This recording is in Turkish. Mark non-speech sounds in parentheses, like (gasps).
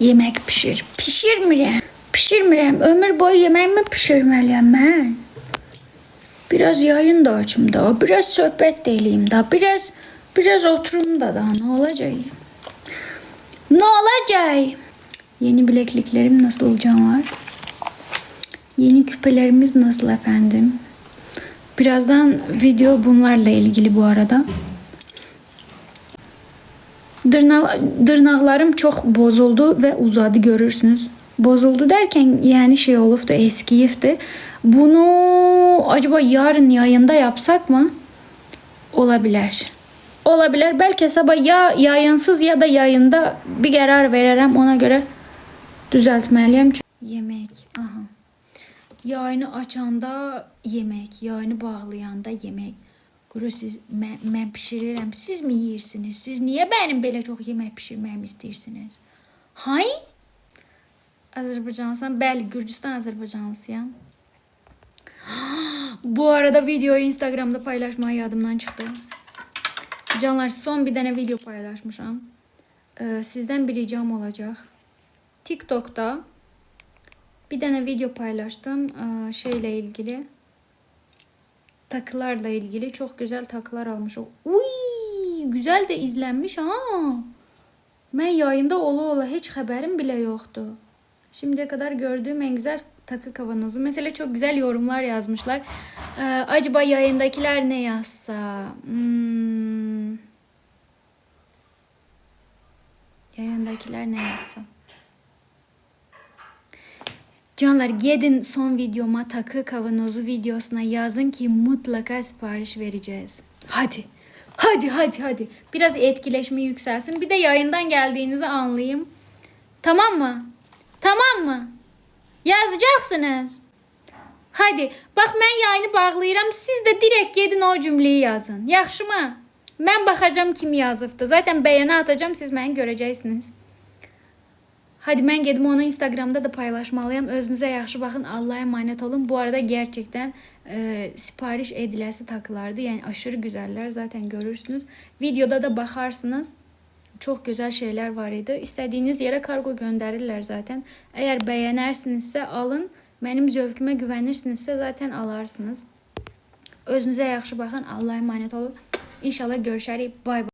yemek pişir. Pişirmirəm. Pişirmirəm. Ömür boyu yemeğimi pişirmeliyim ben. Biraz yayın da açım da, biraz söhbət də eləyim da, biraz biraz oturum da da ne olacak? Ne olacak? Yeni bilekliklerim nasıl canlar? Yeni küpelerimiz nasıl efendim? Birazdan video bunlarla ilgili bu arada. Dırna, dırnaqlarım çok bozuldu ve uzadı görürsünüz. Bozuldu derken yani şey olufdu, eskiyifti. Bunu acaba yarın yayında yapsak mı? Olabilir. Olabilir. Belki sabah ya yayınsız ya da yayında bir karar veririm. Ona göre düzeltmeliyim. Yemek. Aha. Yayını açanda yemek, yayını bağlayanda yemek. Quru siz mən, mən pişirirəm. Siz mi yeyirsiniz? Siz niyə mənim belə çox yemək pişirməyimi istəyirsiniz? Hay? Azərbaycanlısan? Bəli, Gürcüstan Azərbaycanlısıyam. (gasps) Bu arada videoyu Instagram'da paylaşmayı yadımdan çıktı. Canlar son bir tane video paylaşmışam. Ee, sizden bir ricam olacak. TikTok'ta bir tane video paylaştım ee, şeyle ilgili. Takılarla ilgili çok güzel takılar almış. Uy, güzel de izlenmiş ha. Ben yayında ola ola hiç haberim bile yoktu. Şimdiye kadar gördüğüm en güzel takı kavanozu. Mesela çok güzel yorumlar yazmışlar. Ee, acaba yayındakiler ne yazsa? Hmm. Yayındakiler ne yazsa? Canlar gidin son videoma takı kavanozu videosuna yazın ki mutlaka sipariş vereceğiz. Hadi. Hadi hadi hadi. Biraz etkileşme yükselsin. Bir de yayından geldiğinizi anlayayım. Tamam mı? Tamam mı? Yazacaksınız. Hadi. Bak ben yayını bağlayıram. Siz de direkt gedin o cümleyi yazın. Yaxşı mı? Ben bakacağım kim yazıbdı. Zaten beğeni atacağım. Siz beni göreceksiniz. Hadi ben gedim onu Instagram'da da paylaşmalıyım. Özünüze yaxşı bakın. Allah'a emanet olun. Bu arada gerçekten e, sipariş edilesi takılardı. Yani aşırı güzeller. Zaten görürsünüz. Videoda da bakarsınız. Çok güzel şeyler var idi. İstediğiniz yere kargo gönderirler zaten. Eğer beğenirsinizse alın. Benim zövküme güvenirsinizse zaten alarsınız. Özünüze yaxşı bakın. Allah'a emanet olun. İnşallah görüşərik. Bay bay.